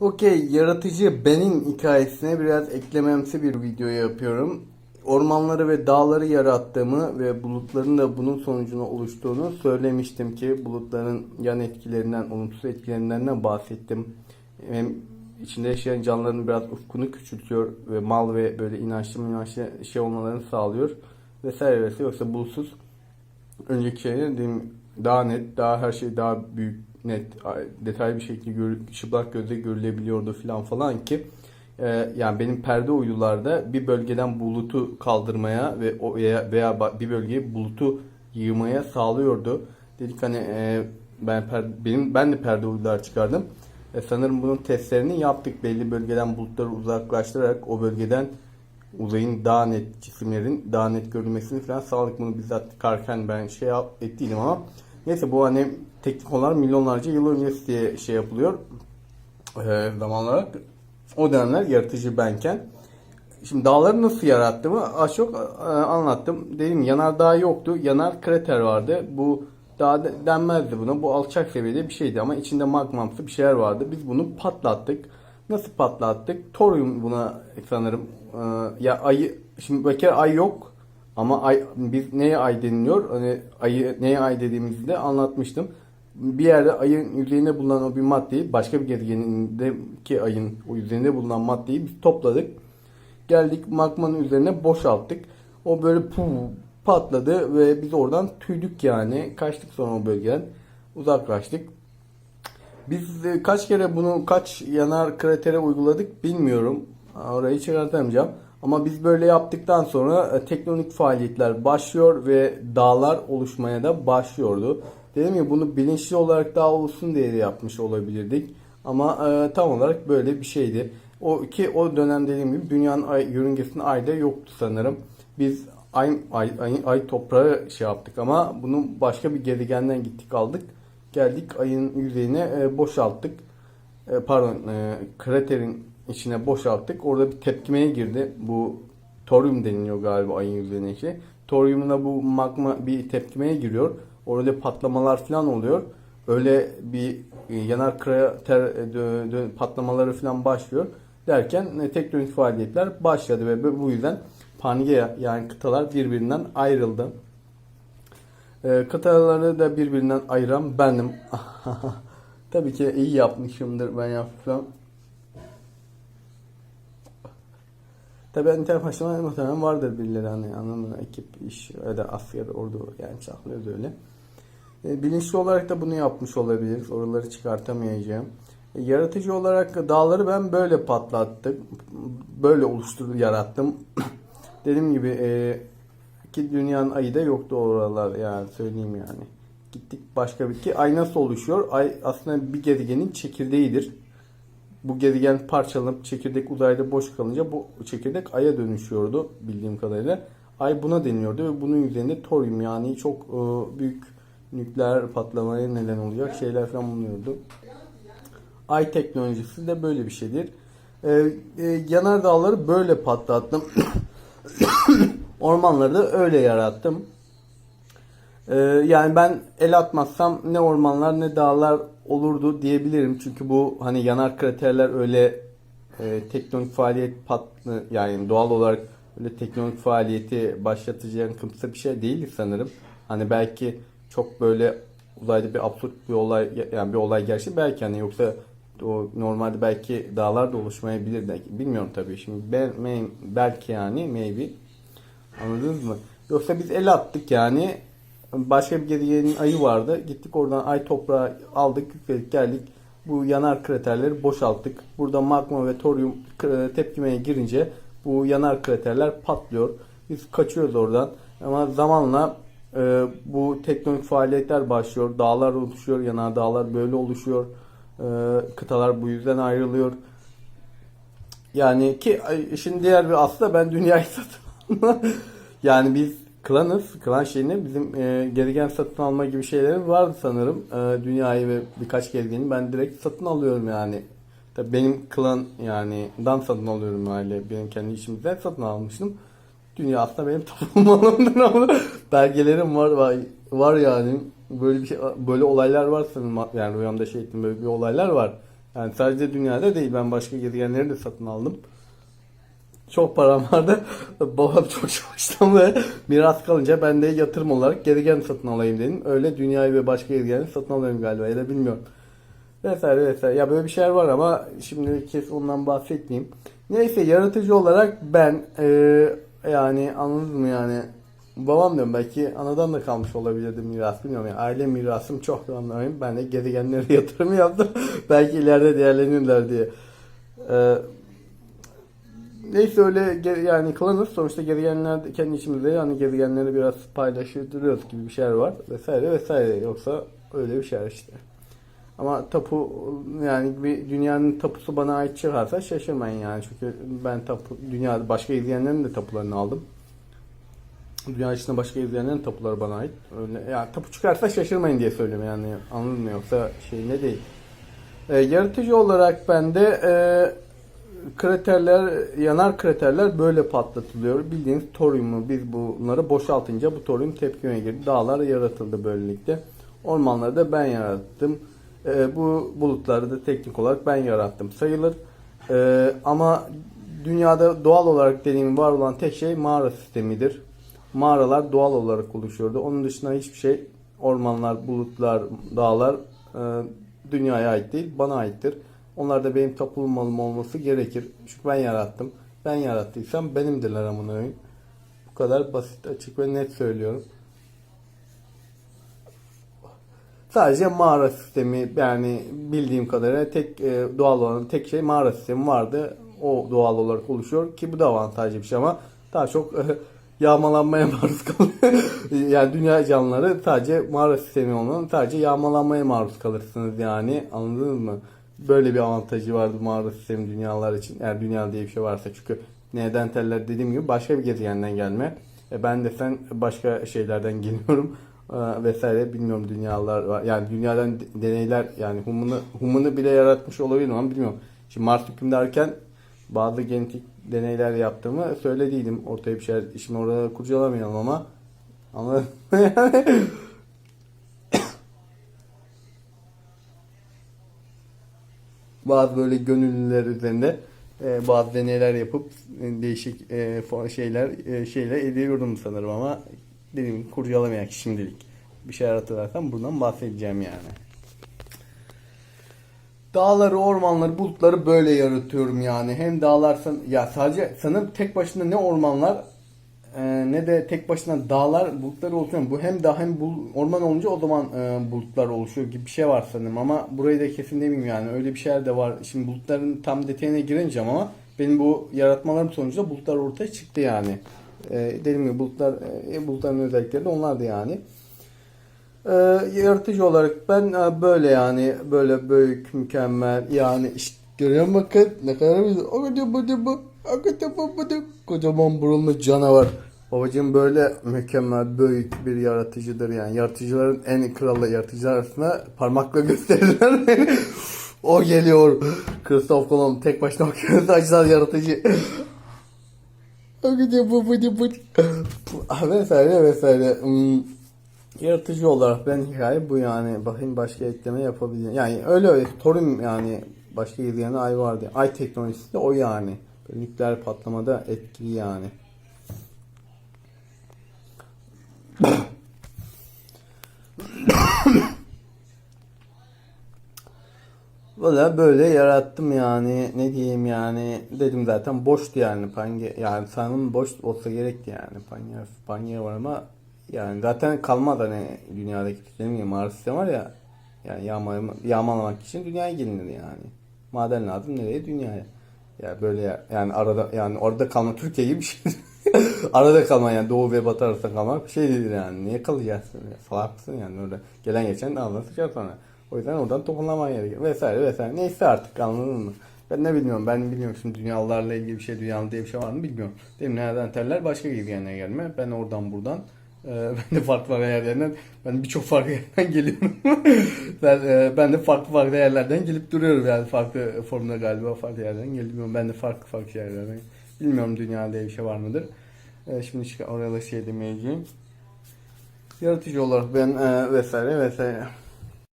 Okey, yaratıcı benin hikayesine biraz eklememsi bir video yapıyorum. Ormanları ve dağları yarattığımı ve bulutların da bunun sonucunda oluştuğunu söylemiştim ki bulutların yan etkilerinden, olumsuz etkilerinden de bahsettim. Hem içinde yaşayan canlıların biraz ufkunu küçültüyor ve mal ve böyle inançlı inançlı şey olmalarını sağlıyor vesaire vesaire. Yoksa bulutsuz önceki dediğim daha net, daha her şey daha büyük, net, detaylı bir şekilde gör, çıplak gözle görülebiliyordu falan falan ki e, yani benim perde uydularda bir bölgeden bulutu kaldırmaya ve o veya, veya bir bölgeye bulutu yığmaya sağlıyordu. Dedik hani e, ben per- benim ben de perde uydular çıkardım. E, sanırım bunun testlerini yaptık. Belli bölgeden bulutları uzaklaştırarak o bölgeden uzayın daha net cisimlerin daha net görülmesini falan sağladık. Bunu bizzat çıkarken ben şey yap, ettiydim ama neyse bu hani teknik olarak milyonlarca yıl öncesi diye şey yapılıyor e, zaman olarak. O dönemler yaratıcı benken. Şimdi dağları nasıl yarattığımı az çok e, anlattım. Dedim yanardağ yoktu. Yanar krater vardı. Bu dağ de- denmezdi buna. Bu alçak seviyede bir şeydi ama içinde magmamsı bir şeyler vardı. Biz bunu patlattık. Nasıl patlattık? Toryum buna sanırım. e, ya ayı şimdi bir kere ay yok ama ay biz neye ay deniliyor? Hani ayı neye ay dediğimizde anlatmıştım. Bir yerde ayın yüzeyinde bulunan o bir maddeyi başka bir gezegenindeki ayın o yüzeyinde bulunan maddeyi biz topladık. Geldik magmanın üzerine boşalttık. O böyle puf patladı ve biz oradan tüydük yani. Kaçtık sonra o bölgeden. Uzaklaştık. Biz e, kaç kere bunu kaç yanar kratere uyguladık bilmiyorum. Orayı çıkartamayacağım. Ama biz böyle yaptıktan sonra e, tektonik faaliyetler başlıyor ve dağlar oluşmaya da başlıyordu. Dedim ya bunu bilinçli olarak dağ olsun diye de yapmış olabilirdik. Ama e, tam olarak böyle bir şeydi. O ki o dönem dediğim gibi dünyanın ay, yörüngesinde ayda yoktu sanırım. Biz ay, ay, ay, ay toprağı şey yaptık ama bunu başka bir gezegenden gittik aldık. Geldik ayın yüzeyine e, boşalttık. E, pardon e, kraterin içine boşalttık. Orada bir tepkimeye girdi. Bu toryum deniliyor galiba ayın yüzeyine şey. Toryumla bu magma bir tepkimeye giriyor. Orada patlamalar falan oluyor. Öyle bir e, yanar krater e, patlamaları falan başlıyor. Derken e, tektonik faaliyetler başladı ve bu- yüzden Pangea yani kıtalar birbirinden ayrıldı. E, kıtaları da birbirinden ayıran benim. Tabii ki iyi yapmışımdır ben yapsam. Tabii internet başlama muhtemelen vardır birileri hani anlamında ekip, iş ya da asker, ordu yani saklıyoruz öyle. E, bilinçli olarak da bunu yapmış olabiliriz. Oraları çıkartamayacağım. E, yaratıcı olarak dağları ben böyle patlattım. Böyle oluşturdum, yarattım. Dediğim gibi e, ki dünyanın ayı da yoktu oralar yani söyleyeyim yani. Gittik başka bir ki ay nasıl oluşuyor? Ay aslında bir gezegenin çekirdeğidir. Bu gezegen parçalanıp çekirdek uzayda boş kalınca bu çekirdek aya dönüşüyordu bildiğim kadarıyla. Ay buna deniliyordu ve bunun üzerinde toryum yani çok e, büyük nükleer patlamaya neden olacak şeyler falan bulunuyordu. Ay teknolojisi de böyle bir şeydir. E, e, yanardağları böyle patlattım. Ormanları da öyle yarattım. Ee, yani ben el atmazsam ne ormanlar ne dağlar olurdu diyebilirim. Çünkü bu hani yanar kraterler öyle e, tektonik faaliyet pat yani doğal olarak öyle tektonik faaliyeti başlatacağın kımsa bir şey değil sanırım. Hani belki çok böyle uzayda bir absürt bir olay yani bir olay gerçi belki hani yoksa o normalde belki dağlar da oluşmayabilir de bilmiyorum tabii şimdi ben, ben- belki yani maybe Anladınız mı? Yoksa biz el attık yani. Başka bir gezegenin ayı vardı. Gittik oradan ay toprağı aldık, yükledik, geldik. Bu yanar kraterleri boşalttık. Burada magma ve toryum tepkimeye girince bu yanar kraterler patlıyor. Biz kaçıyoruz oradan. Ama zamanla e, bu tektonik faaliyetler başlıyor. Dağlar oluşuyor, yanar dağlar böyle oluşuyor. E, kıtalar bu yüzden ayrılıyor. Yani ki işin diğer bir aslı da ben dünyayı satın Yani biz klanız. Klan şeyini bizim e, gezegen satın alma gibi şeylerimiz vardı sanırım. E, dünyayı ve birkaç gezegeni ben direkt satın alıyorum yani. Tabii benim klan yani dan satın alıyorum aile. Benim kendi işimden satın almıştım. Dünya aslında benim toplum ama belgelerim var var, var yani. Böyle bir şey böyle olaylar var sanırım yani rüyamda şey ettim böyle bir olaylar var. Yani sadece dünyada değil ben başka gezegenleri de satın aldım. Çok param vardı. Babam çok çalıştı ve miras kalınca ben de yatırım olarak gezegen satın alayım dedim. Öyle dünyayı ve başka gezegeni satın alıyorum galiba ya da bilmiyorum. Vesaire vesaire. Ya böyle bir şeyler var ama şimdi kes ondan bahsetmeyeyim. Neyse yaratıcı olarak ben eee, yani anladınız mı yani babam diyorum belki anadan da kalmış olabilirdi miras bilmiyorum yani aile mirasım çok anlamayayım. Ben de gezegenlere yatırım yaptım. belki ileride değerlenirler diye. Eee Neyse öyle yani klanız sonuçta gezegenler kendi içimizde yani gezegenleri biraz paylaşıyoruz gibi bir şeyler var vesaire vesaire yoksa öyle bir şeyler işte. Ama tapu yani bir dünyanın tapusu bana ait çıkarsa şaşırmayın yani çünkü ben tapu dünyada başka izleyenlerin de tapularını aldım. Dünya içinde başka izleyenlerin tapuları bana ait. Öyle yani tapu çıkarsa şaşırmayın diye söylüyorum yani anladın mı yoksa şey ne değil. Ee, yaratıcı olarak ben de e, kraterler, yanar kraterler böyle patlatılıyor. Bildiğiniz toryumu biz bunları boşaltınca bu toryum tepkime girdi. Dağlar yaratıldı böylelikle. Ormanları da ben yarattım. Ee, bu bulutları da teknik olarak ben yarattım sayılır. Ee, ama dünyada doğal olarak dediğim var olan tek şey mağara sistemidir. Mağaralar doğal olarak oluşuyordu. Onun dışında hiçbir şey ormanlar, bulutlar, dağlar e, dünyaya ait değil, bana aittir. Onlar da benim tapulu malım olması gerekir. Çünkü ben yarattım. Ben yarattıysam benimdirler amına koyayım. Bu kadar basit, açık ve net söylüyorum. Sadece mağara sistemi yani bildiğim kadarıyla tek e, doğal olan tek şey mağara sistemi vardı. O doğal olarak oluşuyor ki bu da avantajlı bir şey ama daha çok e, yağmalanmaya maruz kalıyor. yani dünya canlıları sadece mağara sistemi olan sadece yağmalanmaya maruz kalırsınız yani anladınız mı? Böyle bir avantajı vardı mağara sistemi dünyalar için. Eğer dünya diye bir şey varsa çünkü neden teller dediğim gibi başka bir gezegenden gelme. E ben de sen başka şeylerden geliyorum e, vesaire bilmiyorum dünyalar var. Yani dünyadan de- deneyler yani humunu humunu bile yaratmış olabilirim ama bilmiyorum. Şimdi Mars hükümdarken bazı genetik deneyler yaptığımı söylediydim. Ortaya bir şeyler işimi orada kurcalamayalım ama ama bazı böyle gönüllüler üzerinde e, bazı deneyler yapıp e, değişik e, şeyler e, şeyler ediyordum sanırım ama dediğim kurcalamayak şimdilik. Bir şeyler hatırlarsam buradan bahsedeceğim yani. Dağları, ormanları, bulutları böyle yaratıyorum yani. Hem dağlar ya sadece sanırım tek başına ne ormanlar e, ne de tek başına dağlar, bulutlar oluşuyor. Bu hem dağ hem bul- orman olunca o zaman e, bulutlar oluşuyor gibi bir şey var sanırım ama burayı da kesin demeyeyim yani. Öyle bir şeyler de var. Şimdi bulutların tam detayına giremeyeceğim ama benim bu yaratmalarım sonucunda bulutlar ortaya çıktı yani. E, dediğim gibi bulutlar, e, bulutların özellikleri de onlardı yani. Ee, yaratıcı olarak ben e, böyle yani böyle büyük mükemmel yani işte görüyor musun bakın ne kadar güzel o bu bu kocaman burunlu canavar babacığım böyle mükemmel büyük bir yaratıcıdır yani yaratıcıların en kralı yaratıcılar arasında parmakla gösterirler beni o geliyor Christoph Kolomb tek başına okyanus açılan yaratıcı bu vesaire vesaire Hmm. Yaratıcı olarak ben hikaye bu yani. Bakayım başka ekleme yapabilirim. Yani öyle öyle. Torum yani başka izleyene ay vardı. Ay teknolojisi de o yani. Nükleer patlamada etkili yani. Valla böyle yarattım yani ne diyeyim yani dedim zaten boştu yani Pange yani sanırım boş olsa gerekti yani Pange Pange var ama yani zaten kalmadı hani dünyadaki dediğim gibi mağara sistemi var ya yani yağma, yağmalamak için dünyaya gelinir yani. Maden lazım nereye? Dünyaya. Ya böyle ya- yani arada yani orada kalma Türkiye gibi bir şey. arada kalma yani doğu ve batı arasında kalmak bir şey değildir yani. Niye kalacaksın? Ya, salak yani orada gelen geçen ağzına sıçar sonra. O yüzden oradan toparlaman gerekiyor. Vesaire vesaire. Neyse artık anladın mı? Ben ne bilmiyorum. Ben bilmiyorum şimdi dünyalarla ilgili bir şey, dünyalı diye bir şey var mı bilmiyorum. Dedim nereden terler başka gezegenlere gelme. Ben oradan buradan. E, ben de farklı farklı yerlerden, ben birçok farklı yerden geliyorum. ben, e, ben de farklı farklı yerlerden gelip duruyorum yani farklı formda galiba farklı yerlerden geliyorum. Ben de farklı farklı yerlerden. Bilmiyorum dünyada diye bir şey var mıdır. E, şimdi oraya da şey demeyeceğim. Yaratıcı olarak ben e, vesaire vesaire.